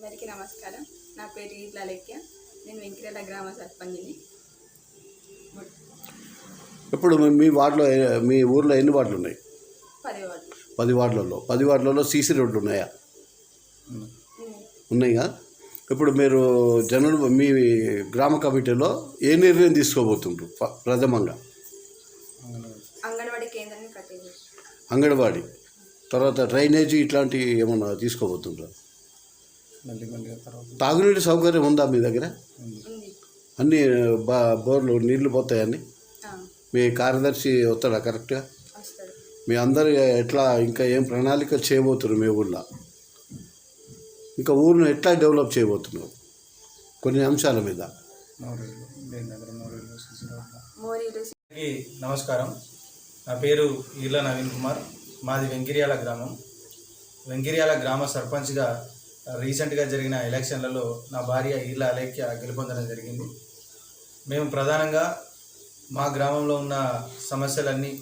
అందరికీ నమస్కారం. నా పేరు లెక్య. నేను వెంకటేల గ్రామ సర్పంచ్ని. ఇప్పుడు మీ- వార్డులో మీ ఊర్లో ఎన్ని వార్డులు ఉన్నాయి పది వార్డు పది వార్డులలో. పది వార్డులలో సీసీ రోడ్లు ఉన్నాయా? ఉన్నాయిగా ఇప్పుడు మీరు జనులు మీ గ్రామ కమిటీలో ఏ నిర్ణయం తీసుకోబోతుండ్రు ప్రథమంగా? అంగన్వాడీ కేంద్రాన్ని కట్టింది అంగన్వాడీ. తర్వాత డ్రైనేజీ ఇట్లాంటివి ఏమన్నా తాగునీటి సౌకర్యం ఉందా మీ దగ్గర? అన్ని బా బోర్లు నీళ్ళు పోతాయని మీ కార్యదర్శి వస్తాడా కరెక్ట్గా? వస్తాడు. మీ అందరు ఎట్లా ఇంకా ఏం ప్రణాళిక చేయబోతున్నారు మీ ఊళ్ళో ఇంకా ఊరిని ఎట్లా డెవలప్ చేయబోతున్నారు? కొన్ని అంశాల మీద. నమస్కారం. నా పేరు ఈర్ల నవీన్ కుమార్. మాది వెంకిర్యాల గ్రామం. వెంకిర్యాల గ్రామ సర్పంచ్గా రీసెంట్గా జరిగిన ఎలక్షన్లలో నా భార్య ఈర్ల అలేఖ్య గెలుపొందడం జరిగింది. మేము ప్రధానంగా మా గ్రామంలో ఉన్న సమస్యలన్నీ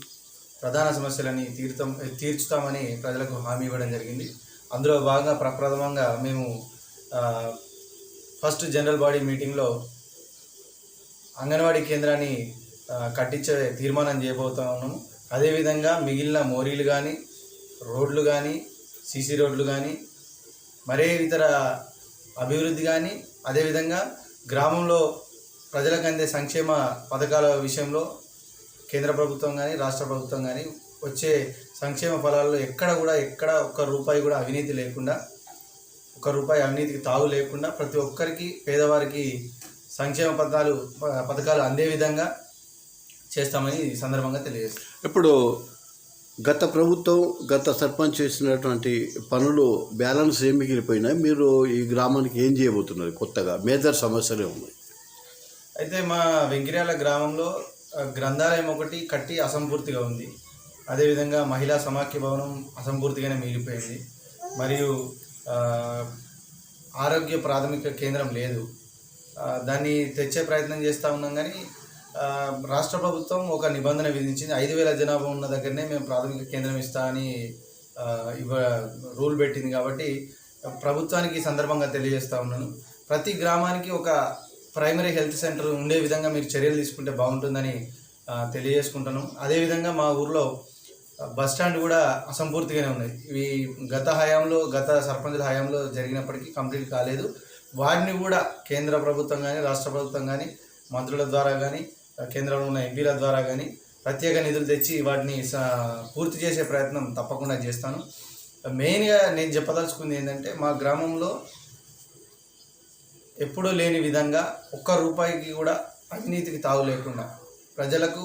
ప్రధాన సమస్యలన్నీ తీర్థం తీర్చుతామని ప్రజలకు హామీ ఇవ్వడం జరిగింది. అందులో భాగంగా ప్రప్రథమంగా మేము ఫస్ట్ జనరల్ బాడీ మీటింగ్లో అంగన్వాడీ కేంద్రాన్ని కట్టించే తీర్మానం చేయబోతా ఉన్నాము. అదేవిధంగా మిగిలిన మోరీలు కానీ రోడ్లు కానీ సీసీ రోడ్లు కానీ మరే ఇతర అభివృద్ధి కానీ అదేవిధంగా గ్రామంలో ప్రజలకు అందే సంక్షేమ పథకాల విషయంలో కేంద్ర ప్రభుత్వం కానీ రాష్ట్ర ప్రభుత్వం కానీ వచ్చే సంక్షేమ ఫలాల్లో ఎక్కడ కూడా ఎక్కడ ఒక్క రూపాయి కూడా అవినీతి లేకుండా ఒక రూపాయి అవినీతికి తావు లేకుండా ప్రతి ఒక్కరికి పేదవారికి సంక్షేమ పథకాలు ప- పథకాలు అందే విధంగా చేస్తామని సందర్భంగా తెలియజేస్తాం ఇప్పుడు గత ప్రభుత్వం గత సర్పంచ్ చేసినటువంటి పనులు బ్యాలెన్స్ ఏం మిగిలిపోయినాయి? మీరు ఈ గ్రామానికి ఏం చేయబోతున్నారు కొత్తగా? మేజర్ సమస్యలే ఉన్నాయి. అయితే మా వెంకిర్యాల గ్రామంలో గ్రంథాలయం ఒకటి కట్టి అసంపూర్తిగా ఉంది. అదేవిధంగా మహిళా సమాఖ్య భవనం అసంపూర్తిగానే మిగిలిపోయింది. మరియు ఆరోగ్య ప్రాథమిక కేంద్రం లేదు. దాన్ని తెచ్చే ప్రయత్నం చేస్తూ ఉన్నాం కానీ రాష్ట్ర ప్రభుత్వం ఒక నిబంధన విధించింది. ఐదు వేల జనాభా ఉన్న దగ్గరనే మేము ప్రాథమిక కేంద్రం ఇస్తా అని ఇవ్వ రూల్ పెట్టింది కాబట్టి ప్రభుత్వానికి ఈ సందర్భంగా తెలియజేస్తూ ఉన్నాను. ప్రతి గ్రామానికి ఒక ప్రైమరీ హెల్త్ సెంటర్ ఉండే విధంగా మీరు చర్యలు తీసుకుంటే బాగుంటుందని తెలియజేసుకుంటాను అదేవిధంగా మా ఊర్లో బస్ స్టాండ్ కూడా అసంపూర్తిగానే ఉన్నాయి ఇవి గత హయాంలో గత సర్పంచుల హయాంలో జరిగినప్పటికీ కంప్లీట్ కాలేదు. వాటిని కూడా కేంద్ర ప్రభుత్వం కానీ రాష్ట్ర ప్రభుత్వం కానీ మంత్రుల ద్వారా కానీ కేంద్రంలో ఉన్న ఎంపీల ద్వారా కానీ ప్రత్యేక నిధులు తెచ్చి వాటిని స- పూర్తి చేసే ప్రయత్నం తప్పకుండా చేస్తాను. మెయిన్గా నేను చెప్పదలుచుకుంది ఏంటంటే మా గ్రామంలో ఎప్పుడూ లేని విధంగా ఒక్క రూపాయికి కూడా అవినీతికి తావు లేకుండా ప్రజలకు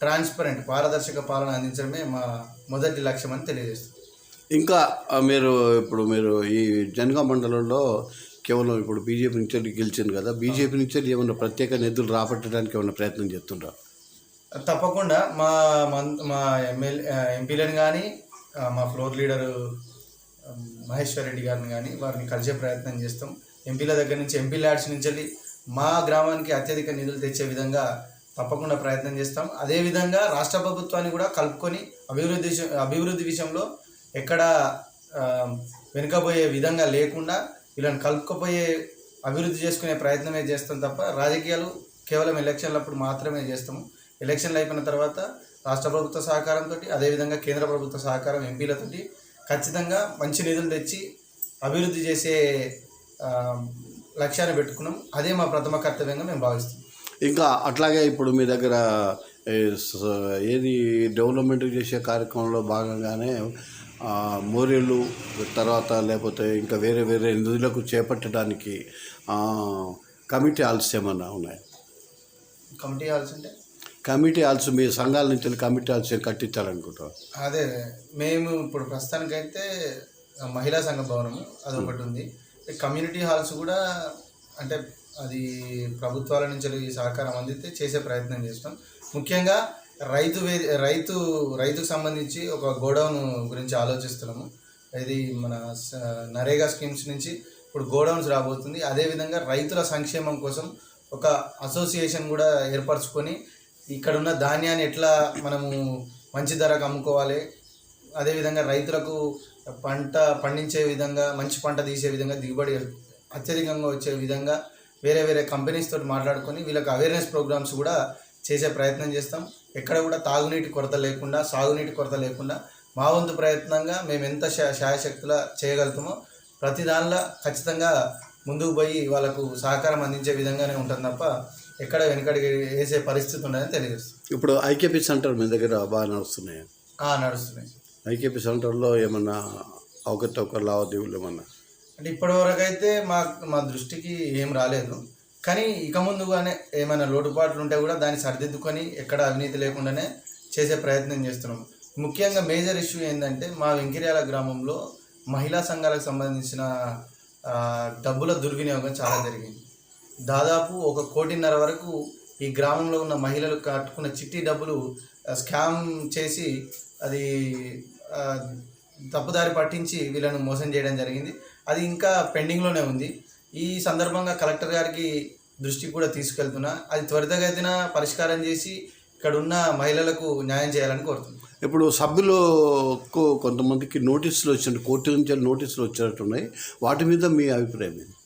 ట్రాన్స్పరెంట్ పారదర్శక పాలన అందించడమే మా మొదటి లక్ష్యం అని తెలియజేస్తుంది. ఇంకా మీరు ఇప్పుడు మీరు ఈ జనగా మండలంలో కేవలం ఇప్పుడు బీజేపీ నుంచి గెలిచింది కదా బీజేపీ నుంచి ఏమైనా ప్రత్యేక నిధులు రాబట్టడానికి ఏమైనా ప్రయత్నం చేస్తుండ్రా? తప్పకుండా మా మా ఎమ్మెల్యే ఎంపీలను కానీ మా ఫ్లోర్ లీడరు మహేశ్వర్ రెడ్డి గారిని కానీ వారిని కలిసే ప్రయత్నం చేస్తాం. ఎంపీల దగ్గర నుంచి ఎంపీ ల్యాడ్స్ నుంచి వెళ్ళి మా గ్రామానికి అత్యధిక నిధులు తెచ్చే విధంగా తప్పకుండా ప్రయత్నం చేస్తాం. అదేవిధంగా రాష్ట్ర ప్రభుత్వాన్ని కూడా కలుపుకొని అభివృద్ధి అభివృద్ధి విషయంలో ఎక్కడ వెనుకబోయే విధంగా లేకుండా వీళ్ళని కలుపుకపోయే అభివృద్ధి చేసుకునే ప్రయత్నమే చేస్తాం తప్ప రాజకీయాలు కేవలం ఎలక్షన్లప్పుడు మాత్రమే చేస్తాము. ఎలక్షన్లు అయిపోయిన తర్వాత రాష్ట్ర ప్రభుత్వ సహకారంతో అదేవిధంగా కేంద్ర ప్రభుత్వ సహకారం ఎంపీలతోటి ఖచ్చితంగా మంచి నిధులు తెచ్చి అభివృద్ధి చేసే లక్ష్యాన్ని పెట్టుకున్నాం. అదే మా ప్రథమ కర్తవ్యంగా మేము భావిస్తాం ఇంకా అట్లాగే ఇప్పుడు మీ దగ్గర ఏది డెవలప్మెంట్ చేసే కార్యక్రమంలో భాగంగానే మోరీలు తర్వాత లేకపోతే ఇంకా వేరే వేరే నిధులకు చేపట్టడానికి కమిటీ హాల్స్ ఏమన్నా ఉన్నాయి? కమిటీ హాల్స్ అంటే? కమిటీ హాల్స్ మీ సంఘాల నుంచి కమిటీ హాల్స్ ఏం కట్టించాలనుకుంటారు అదే మేము ఇప్పుడు ప్రస్తుతానికైతే మహిళా సంఘ భవనము అదొకటి ఉంది. కమ్యూనిటీ హాల్స్ కూడా అంటే అది ప్రభుత్వాల నుంచి సహకారం అందితే చేసే ప్రయత్నం చేస్తాం. ముఖ్యంగా రైతు వే రైతు రైతుకు సంబంధించి ఒక గోడౌన్ గురించి ఆలోచిస్తున్నాము. ఇది మన స- నరేగా స్కీమ్స్ నుంచి ఇప్పుడు గోడౌన్స్ రాబోతుంది. అదేవిధంగా రైతుల సంక్షేమం కోసం ఒక అసోసియేషన్ కూడా ఏర్పరచుకొని ఇక్కడ ఉన్న ధాన్యాన్ని ఎట్లా మనము మంచి ధరకు అమ్ముకోవాలి అదేవిధంగా రైతులకు పంట పండించే విధంగా మంచి పంట తీసే విధంగా దిగుబడి అత్యధికంగా వచ్చే విధంగా వేరే వేరే కంపెనీస్ తోటి మాట్లాడుకొని వీళ్ళకి అవేర్నెస్ ప్రోగ్రామ్స్ కూడా చేసే ప్రయత్నం చేస్తాం. ఎక్కడ కూడా తాగునీటి కొరత లేకుండా సాగునీటి కొరత లేకుండా మా వంతు ప్రయత్నంగా మేము ఎంత శాయశక్తులా చేయగలుగుతామో ప్రతి దానిలో ఖచ్చితంగా ముందుకు పోయి వాళ్ళకు సహకారం అందించే విధంగానే ఉంటుంది తప్ప ఎక్కడ వెనకడికి వేసే పరిస్థితి ఉండదని తెలియజేస్తుంది ఇప్పుడు ఐకేపీ సెంటర్ మీ దగ్గర బాగా నడుస్తున్నాయి? నడుస్తున్నాయి. ఐకేపీ సెంటర్లో ఏమన్నా అవకతవక లావాదేవీలు ఏమన్నా? అంటే ఇప్పటివరకు అయితే మా మా దృష్టికి ఏం రాలేదు. కానీ ఇక ముందుగానే ఏమైనా లోటుపాట్లు ఉంటే కూడా దాన్ని సరిదిద్దుకొని ఎక్కడ అవినీతి లేకుండానే చేసే ప్రయత్నం చేస్తున్నాం. ముఖ్యంగా మేజర్ ఇష్యూ ఏంటంటే మా వెంకిర్యాల గ్రామంలో మహిళా సంఘాలకు సంబంధించిన డబ్బుల దుర్వినియోగం చాలా జరిగింది. దాదాపు ఒక కోటిన్నర వరకు ఈ గ్రామంలో ఉన్న మహిళలు కట్టుకున్న చిట్టి డబ్బులు స్కామ్ చేసి అది తప్పుదారి పట్టించి వీళ్ళను మోసం చేయడం జరిగింది. అది ఇంకా పెండింగ్లోనే ఉంది. ఈ సందర్భంగా కలెక్టర్ గారికి దృష్టికి కూడా తీసుకెళ్తున్నా. అది త్వరితగతిన పరిష్కారం చేసి ఇక్కడ ఉన్న మహిళలకు న్యాయం చేయాలని కోరుతున్నాను ఇప్పుడు సభ్యులకు కొంతమందికి నోటీసులు వచ్చినట్టు కోర్టు నుంచి నోటీసులు వచ్చినట్టున్నాయి వాటి మీద మీ అభిప్రాయం ఏంటి?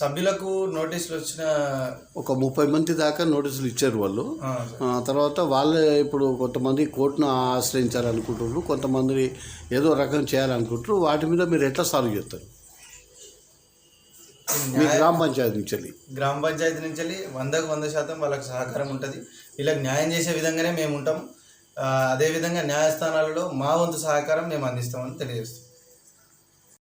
సభ్యులకు నోటీసులు వచ్చిన ఒక ముప్పై మంది దాకా నోటీసులు ఇచ్చారు వాళ్ళు. తర్వాత వాళ్ళే ఇప్పుడు కొంతమంది కోర్టును ఆశ్రయించాలనుకుంటున్నారు కొంతమంది ఏదో రకం చేయాలనుకుంటారు వాటి మీద మీరు ఎట్లా సాల్వ్ చేస్తారు? గ్రామ పంచాయతీ నుంచి. గ్రామ పంచాయతీ నుంచి వెళ్ళి వందకు వంద శాతం వాళ్ళకి సహకారం ఉంటుంది. వీళ్ళకి న్యాయం చేసే విధంగానే మేము ఉంటాం. అదేవిధంగా న్యాయస్థానాలలో మా వంతు సహకారం మేము అందిస్తామని తెలియజేస్తాం